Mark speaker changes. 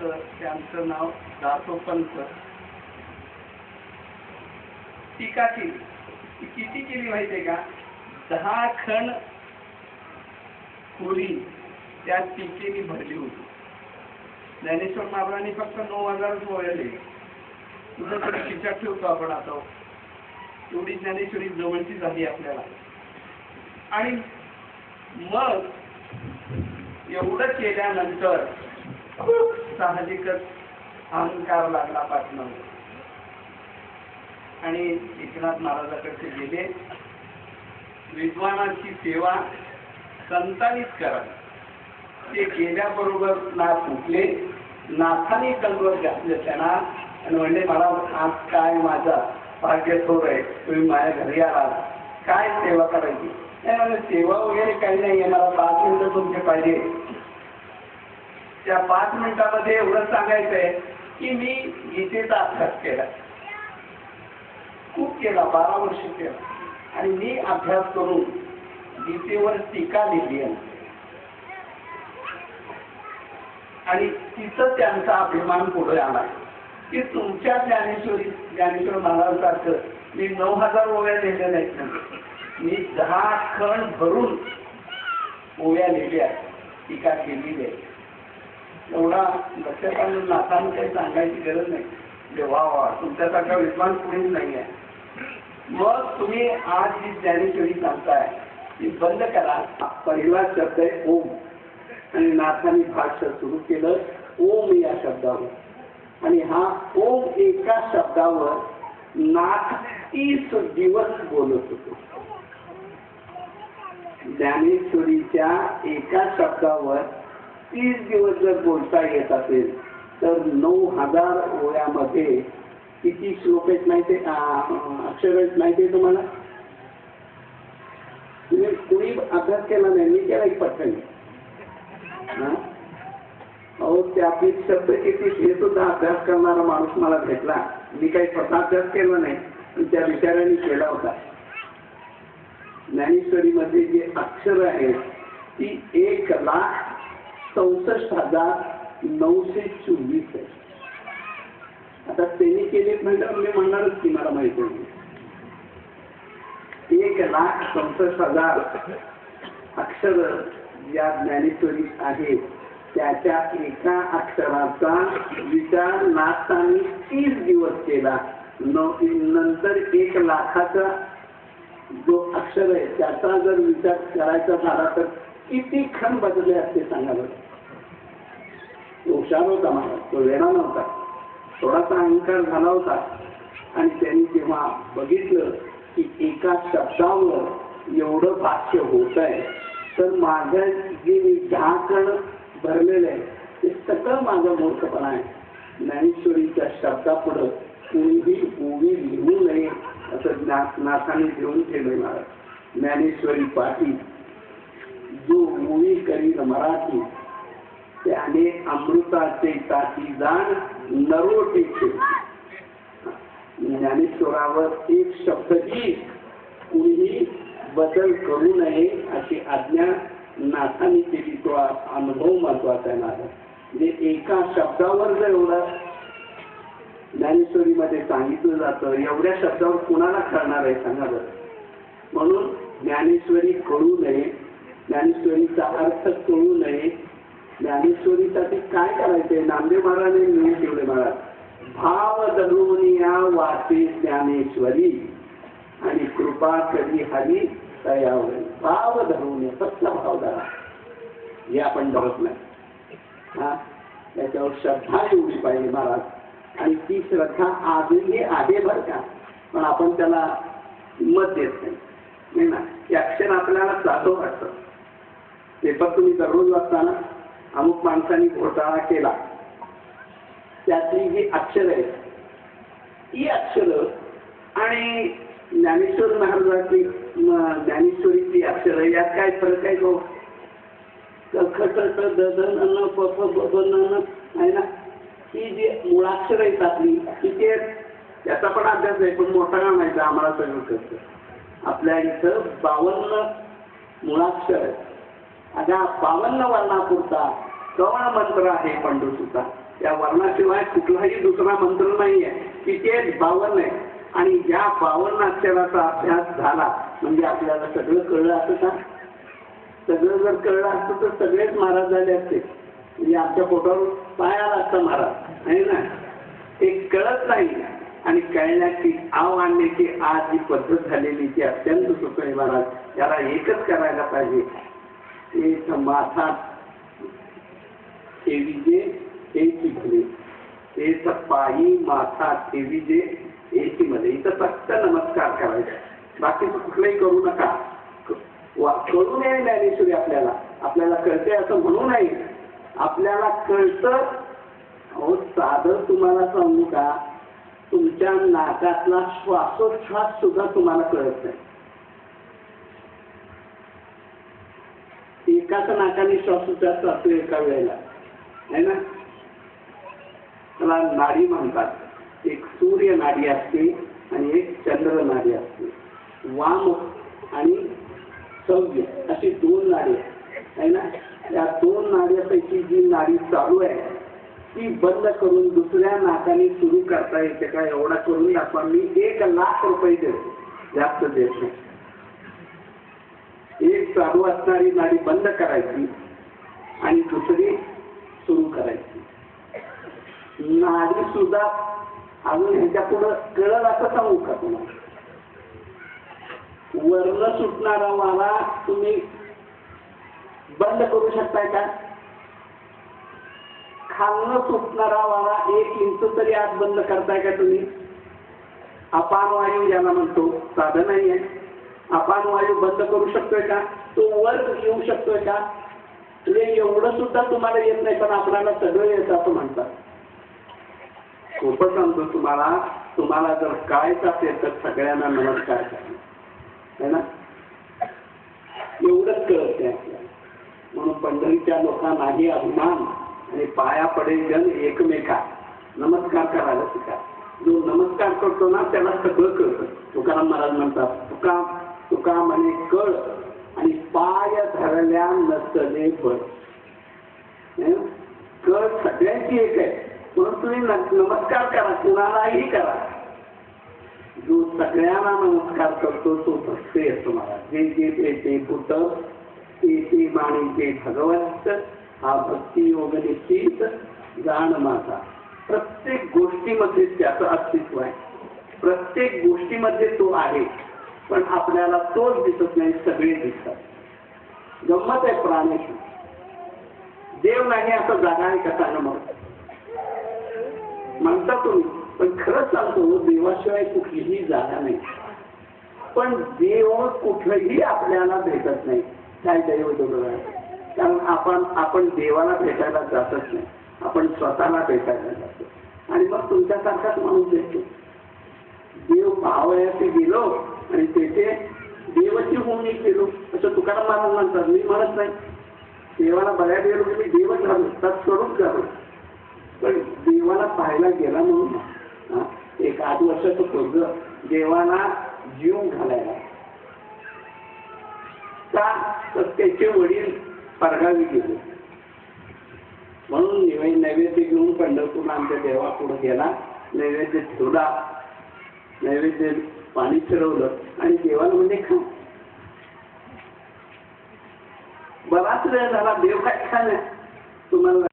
Speaker 1: तर त्यांचं नाव दासोपंत टीका केली. ती किती केली माहितीये का? दहा खण खोली त्या टीकेने भरली होती. ज्ञानेश्वर महाराजांनी फक्त नऊ हजारच वळले. तुझं तरी ठेवतो आपण आता. एवढी ज्ञानेश्वरी जवळची झाली आपल्याला. आणि मग एवढं केल्यानंतर साहजिकच अहंकार लागला पाठणं आणि एकनाथ महाराजाकडे गेले. विद्वानाची सेवा संतांनीच करा ते गेल्याबरोबर नाथ उठले नाथाने कलवत घातले त्यांना आणि म्हणले मला आज काय माझा भाग्य थोर आहे तुम्ही माझ्या घरी आलात. काय सेवा करायची? नाही म्हणजे सेवा वगैरे काही नाही आहे मला पाच मिनिटं तुमचे पाहिजे. त्या पाच मिनिटामध्ये एवढं सांगायचंय की मी गीतेचा अभ्यास केला. खूप केला बारा वर्ष केला. आणि मी अभ्यास करून गीतेवर टीका लिहिली आहे. आणि तिथं त्यांचा अभिमान पुढे आला. की तुमच्या ज्ञानेश्वरी ज्ञानेश्वर महाराजांसारखं मी नऊ हजार ओव्या लिहिल्या नाहीत मी दहा खण भरून ओव्या लिहिल्या टीका केलेली आहे एवढा लक्षात आणून काही सांगायची गरज नाही. म्हणजे वा वा तुमच्यासारखा विद्वान कुणीच नाही आहे मग तुम्ही आज जी ज्ञानेश्वरी सांगताय ती बंद करा. पहिला शब्द आहे ओम. आणि नाथांनी भाष्य सुरू केलं ओम या शब्दावर. आणि हा ओम एका शब्दावर नाथ तीस दिवस बोलत होतो. ज्ञानेश्वरीच्या एका शब्दावर तीस दिवस जर बोलता येत असेल तर नऊ हजार ओळ्यामध्ये किती श्लोक आहेत माहिती अक्षर आहेत माहिती आहे तुम्हाला? तुम्ही कुणी अभ्यास केला नाही मी केला एक पटकन. हा? अहो त्यापैकी शब्द किती हे सुद्धा अभ्यास करणारा माणूस मला भेटला. मी काही स्वतः अभ्यास केला नाही पण त्या विचाराने केला होता. ज्ञानेश्वरीमध्ये जे अक्षर आहेत ती एक लाख चौसष्ट हजार नऊशे चोवीस आहे. आता त्यांनी केले म्हणजे मी म्हणणारच की मला माहिती आहे एक लाख चौसष्ट हजार अक्षर या ज्ञानेश्वरी आहेत. त्याच्या एका अक्षराचा विचार नाथांनी तीस दिवस केला. नंतर एक लाखाचा जो अक्षर आहे त्याचा जर विचार करायचा झाला तर किती खण बदलले असते सांगा बरं. हुशार होता मला तो वेळा नव्हता. थोडासा अहंकार झाला होता. आणि त्यांनी जेव्हा बघितलं की एका शब्दावर एवढं भाष्य होत आहे तर माझ्या जे मी झाकण भरलेलं आहे ते सगळं माझा मूर्खपणा आहे. ज्ञानेश्वरीच्या शब्दापुढं कोणीही ओवी लिहू नये असं ज्ञा नाथाने घेऊन ठेवलं मला ज्ञानेश्वरी पाटील जो ओवी करील मराठी त्याने अमृताचे ताती जाण नरोटीचे. ज्ञानेश्वरावर एक शब्दही कुणीही बदल करू नये अशी आज्ञा नाथाने केली. तो अनुभव महत्त्वाचा आहे माझा. म्हणजे एका शब्दावर जर एवढा ज्ञानेश्वरीमध्ये सांगितलं जातं एवढ्या शब्दावर कुणाला करणार आहे सांगा बरं. म्हणून ज्ञानेश्वरी कळू नये ज्ञानेश्वरीचा अर्थ कळू नये ज्ञानेश्वरीसाठी काय करायचंय? नामदेव महाराजांनी लिहून ठेवले महाराज. भाव धरून वाचे ज्ञानेश्वरी. आणि कृपा कधी हरी तयावर. भाव धरून कसला भाव धरा. हे आपण धरत नाही. हा? त्याच्यावर श्रद्धा एवढी पाहिजे महाराज. आणि ती श्रद्धा आजही आहे बरं का? पण आपण त्याला मत देत नाही. नाही ना? ते अक्षर आपल्याला साधं वाटतं. पेपर तुम्ही दररोज वाचताना अमुक माणसाने घोटाळा केला. त्यातली ही अक्षर आहेत. ही अक्षर आणि ज्ञानेश्वर महाराजांची ज्ञानेश्वरीची अक्षर यात काय फरक आहे गो? ख ददन ट द आहे ना? ही जी मुळाक्षर आहेत आपली ही ते त्याचा पण अभ्यास आहे पण मोठा का माहिती आम्हाला सगळं कसं आपल्या इथं बावन्न मुळाक्षर आहे आता बावन्न वर्णापुरता कवळ मंत्र आहे पंडुसुता या वर्णाशिवाय कुठलाही दुसरा मंत्र नाही आहे की ते बावन आहे. आणि या बावन्न अक्षराचा अभ्यास झाला म्हणजे आपल्याला सगळं कळलं असं का? सगळं जर कळलं असतं तर सगळेच महाराज झाले असते. म्हणजे आमच्या पोटावर पाय आला असता महाराज आहे ना? ते कळत नाही. आणि कळण्याची आव आणण्याची आज जी पद्धत झालेली ती अत्यंत सुखी महाराज. याला एकच करायला पाहिजे. एक माथा ठेवीजे एकी भले एक पायी माथा ठेवीजे एकी मध्ये इथं फक्त नमस्कार करायचा बाकी कुठलंही करू नका. वा- कळू नये ज्ञानेश्वरी आपल्याला. आपल्याला कळते असं म्हणू नाही आपल्याला कळतं अहो साधं तुम्हाला सांगू का? तुमच्या नाकातला श्वासोच्छ्वास सुद्धा तुम्हाला कळत नाही. एकाच नाकाने श्वासोच्छ्वास असतो एका वेळेला. है ना? त्याला नाडी म्हणतात. एक सूर्य नाडी असते आणि एक चंद्र नाडी असते. वाम आणि सव्य अशी दोन नाडी आहे ना? या दोन नाड्यापैकी जी नाडी चालू आहे ती बंद करून दुसऱ्या नाकाने सुरू करता येते का? एवढा करून दाखवा. मी एक लाख रुपये देतो. जास्त देत नाही. एक चालू असणारी नाडी बंद करायची आणि दुसरी सुरू करायची. नारी सुद्धा अजून ह्याच्या पुढं कळल असं सांगू का तुम्हाला? वर्ण सुटणारा वारा तुम्ही बंद करू शकताय का? खालनं सुटणारा वारा एक इंच तरी आत बंद करताय का तुम्ही? अपान वायू ज्याला म्हणतो साधन नाही आहे अपान वायू बंद करू शकतोय का? तो वर येऊ शकतोय का? तुझे एवढं सुद्धा तुम्हाला येत नाही पण आपल्याला सगळं येत असं म्हणतात. खूप सांगतो तुम्हाला तुम्हाला जर कळायचं असेल तर सगळ्यांना नमस्कार करा. ना? एवढंच कळत आहे आपल्याला. म्हणून पंढरीच्या लोकांनाही अभिमान आणि पाया पडेल जण एकमेका. नमस्कार करायला शिका. जो नमस्कार करतो ना त्याला सगळं कळतं. तुकाराम महाराज म्हणतात तुका तुका म्हणे कळ. आणि पाय धरल्या नसले बळ हं? कळ सगळ्यांची एक आहे. म्हणून तुम्ही न- नमस्कार करा कुणालाही करा. जो सगळ्यांना नमस्कार करतो तो भक्ती येतो मला जे जे ते ते पुत ते ते माणी ते भगवंत हा भक्ती योग निश्चित जाण माझा. प्रत्येक गोष्टीमध्ये त्याचं अस्तित्व आहे. प्रत्येक गोष्टीमध्ये तो आहे. आपल्याला तोच दिसत नाही सगळे दिसतात. गंमत आहे प्राण्याची देव नाही असं जागा आहे का सांगा मग? म्हणता तुम्ही पण खरंच सांगतो देवाशिवाय कुठलीही जागा नाही. पण देव कुठंही आपल्याला भेटत नाही. काय दैव बघा. कारण आपण आपण देवाला भेटायला जातच नाही. आपण स्वतःला भेटायला जातो. आणि मग तुमच्यासारखाच माणूस भेटतो देव भावयाचे गेलो आणि तेथे देवाची होऊन मी गेलो असं तुकाराम महाराज म्हणतात. मी म्हणत नाही. देवाला बघायला गेलो की मी देवच झालो तत्स्वरूप झालो पण देवाला पाहायला गेला म्हणून हा, एक आठ वर्षाचं पोरग देवाला जीव घालायला का? तर त्याचे वडील परगावी गेले. म्हणून नैवेद्य घेऊन पंढरपूरला आमच्या देवापुढे गेला. नैवेद्य ठेवला. नैवेद्य पाणी फिरवलं आणि देवाला म्हणजे खा. बराच वेळ झाला देव काय खाल्ला तुम्हाला